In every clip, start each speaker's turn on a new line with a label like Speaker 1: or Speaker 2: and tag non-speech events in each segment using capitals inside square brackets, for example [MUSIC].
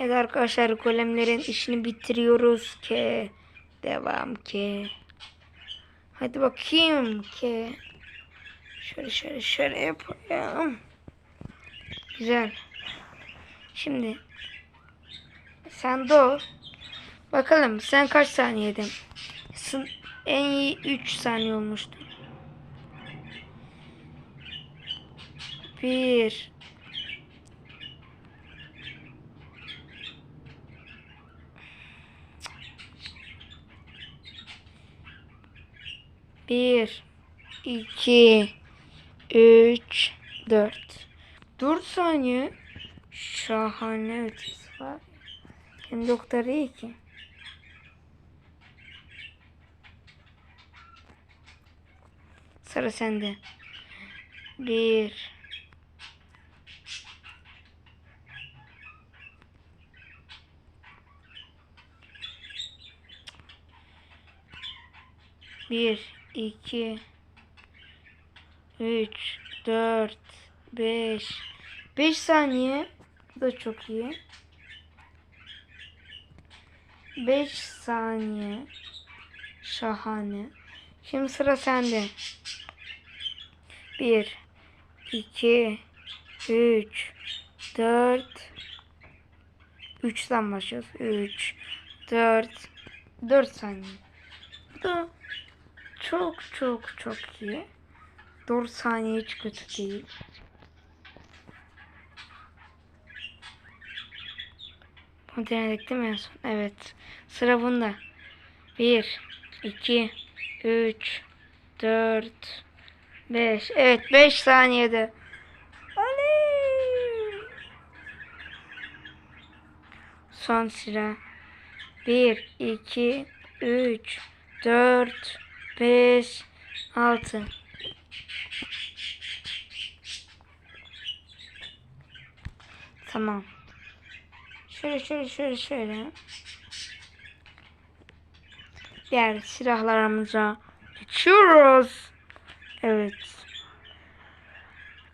Speaker 1: Evet arkadaşlar golemlerin işini bitiriyoruz ki. Devam ki. Hadi bakayım ki. Şöyle şöyle şöyle yapayım. Güzel. Şimdi sen doğ. Bakalım sen kaç saniyede? En iyi 3 saniye olmuştu. 1 1 2 3 4 4 saniye şahane ötesi var. Hem doktor iyi ki. Sıra sende. Bir. Bir, iki, üç, dört, beş. Beş saniye. Bu da çok iyi. Beş saniye. Şahane. Şimdi sıra sende. 1 2 3 4 3'ten başlıyoruz. 3 4 4 saniye. Bu da çok çok çok iyi. 4 saniye hiç kötü değil. Bunu denedik değil mi en son? Evet. Sıra bunda. 1 2 3 4 5 Evet 5 saniyede. Oley! Son sıra. 1 2 3 4 5 6 Tamam. Şöyle şöyle şöyle şöyle. Diğer silahlarımıza geçiyoruz. Evet.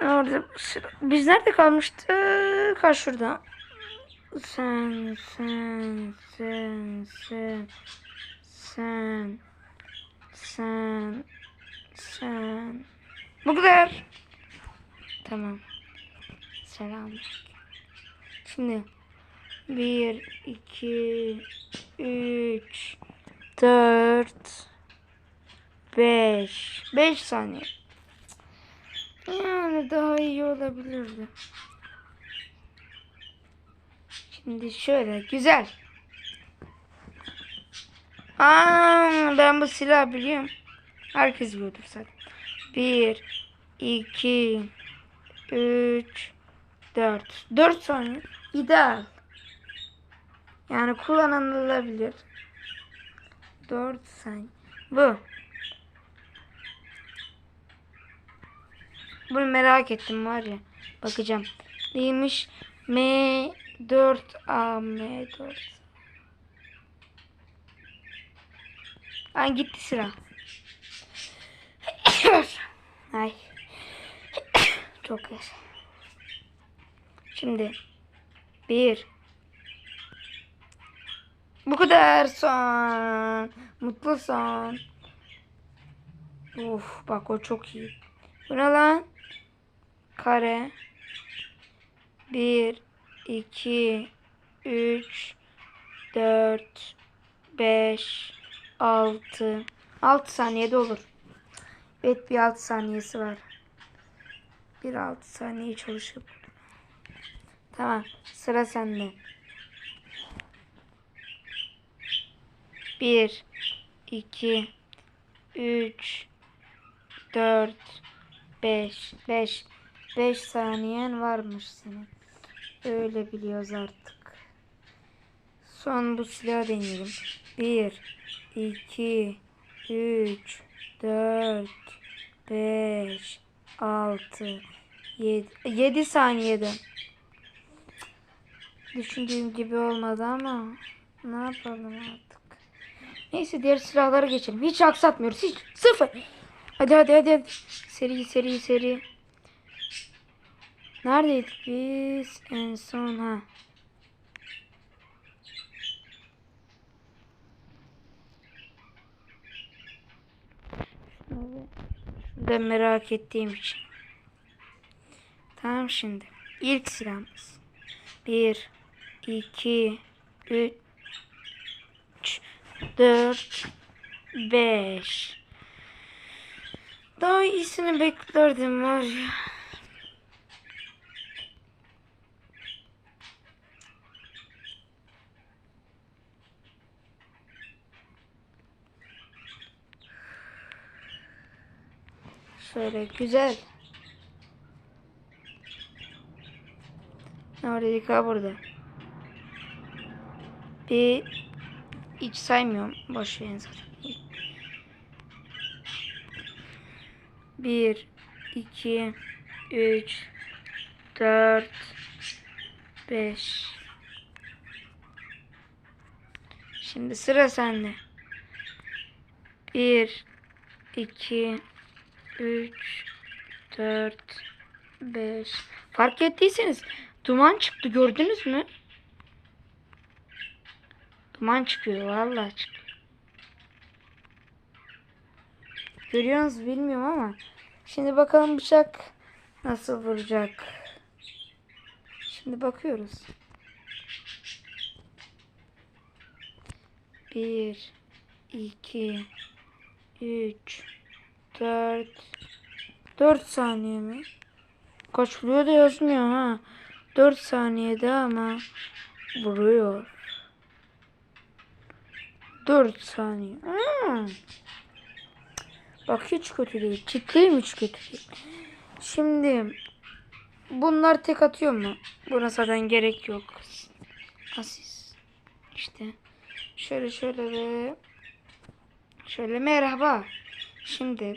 Speaker 1: Orada biz nerede kalmıştık? Kaç şurada. Sen, sen, sen, sen, sen, sen, sen. Bu kadar. Tamam. Selam. Şimdi bir, iki, üç, dört, beş. Beş saniye. Yani daha iyi olabilirdi. Şimdi şöyle güzel. Aa, ben bu silahı biliyorum. Herkes biliyordur zaten. Bir, iki, üç, dört. Dört saniye. İdeal. Yani kullanılabilir. Dört saniye. Bu. Bunu merak ettim var ya. Bakacağım. Neymiş? M4A M4. Ay gitti sıra. [COUGHS] Ay. [COUGHS] Çok yaşa. Şimdi bir. Bu kadar son. Mutlu son. Uf bak o çok iyi. Bu ne lan? Kare. 1 2 3 4 5 6 6 saniyede olur. Evet bir 6 saniyesi var. Bir 6 saniye çalışıp. Tamam sıra sende. 1 2 3 4 5 5 5 saniyen varmış senin. Öyle biliyoruz artık. Son bu silahı deneyelim. 1 2 3 4 5 6 7 7 saniyede. Düşündüğüm gibi olmadı ama ne yapalım artık. Neyse diğer silahlara geçelim. Hiç aksatmıyoruz. Hiç sıfır. Hadi hadi hadi. hadi. Seri seri seri. Neredeydik biz en son ha? Da merak ettiğim için. Tamam şimdi. İlk silahımız. 1 2 3 4 5 Daha iyisini beklerdim var ya. Şöyle güzel. Neredeydik ha burada? Bir hiç saymıyorum. Boş verin zaten. Bir, iki, üç, dört, beş. Şimdi sıra sende. Bir, iki, üç, dört, beş. Fark ettiyseniz duman çıktı gördünüz mü? Duman çıkıyor vallahi çıkıyor. Görüyorsunuz bilmiyorum ama. Şimdi bakalım bıçak nasıl vuracak. Şimdi bakıyoruz. Bir, iki, üç, dört, dört saniye mi? Kaç vuruyor da yazmıyor ha. Dört saniyede ama vuruyor. 4 saniye. Hmm. Bak hiç kötü değil. Ciddiyim hiç kötü değil. Şimdi bunlar tek atıyor mu? Buna zaten gerek yok. Asis. İşte şöyle şöyle ve şöyle merhaba. Şimdi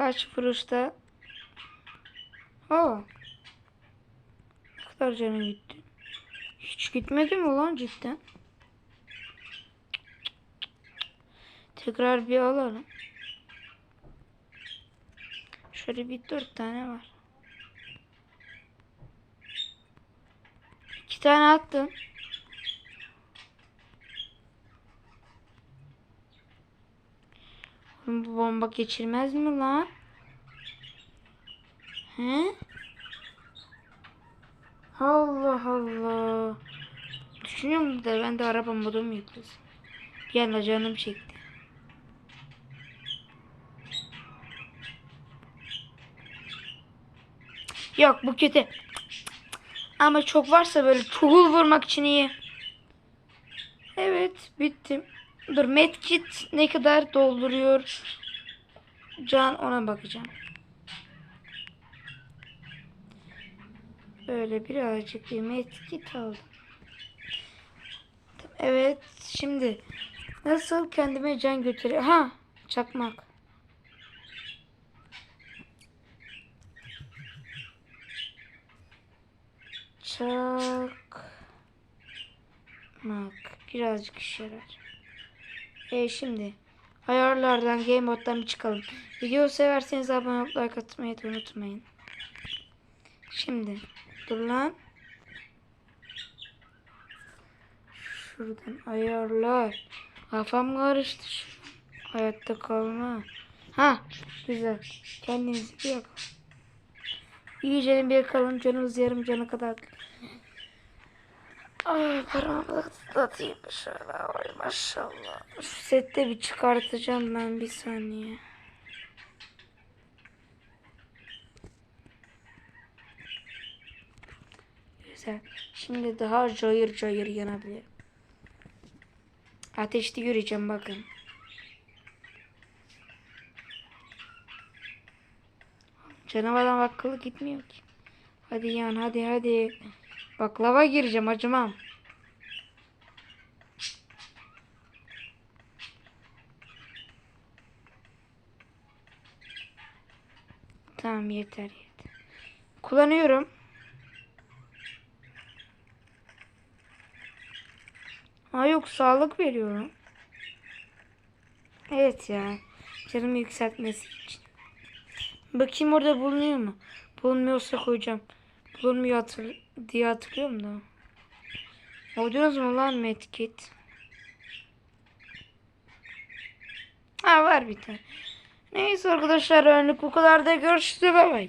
Speaker 1: kaç vuruşta? Oo. Ne kadar canı gitti? Hiç gitmedi mi lan cidden? Tekrar bir alalım. Şöyle bir dört tane var. İki tane attım. Bu bomba geçirmez mi lan? He? Allah Allah. Düşünüyorum da ben de araba modu mu yüklesem? Bir anda canım çekti. Yok bu kötü. Ama çok varsa böyle çuğul vurmak için iyi. Evet bittim. Dur medkit ne kadar dolduruyor? Can ona bakacağım. Böyle birazcık bir medkit aldım. Evet şimdi nasıl kendime can götürüyor? Ha çakmak. Çakmak. Birazcık işe yarar. E şimdi ayarlardan game moddan bir çıkalım. Video severseniz abone olup like atmayı da unutmayın. Şimdi dur lan. Şuradan ayarlar. Kafam karıştı. Hayatta kalma. Ha güzel. Kendinizi bir yakın. İyice bir kalın canımız yarım canı kadar. Ay paramı atayım şöyle. Ay maşallah. Şu sette bir çıkartacağım ben bir saniye. Güzel. Şimdi daha cayır cayır yanabilir. Ateşli yürüyeceğim bakın. Canavardan akıllı gitmiyor ki. Hadi yan hadi hadi. Baklava gireceğim acımam. Tamam yeter yeter. Kullanıyorum. Ha yok sağlık veriyorum. Evet ya. Canımı yükseltmesi için. Bakayım orada bulunuyor mu? Bulunmuyorsa koyacağım. Bulunmuyor hatır diye hatırlıyorum da. Oldunuz mu lan medkit? Ha var bir tane. Neyse arkadaşlar önlük bu kadar da görüşürüz. Bay bay.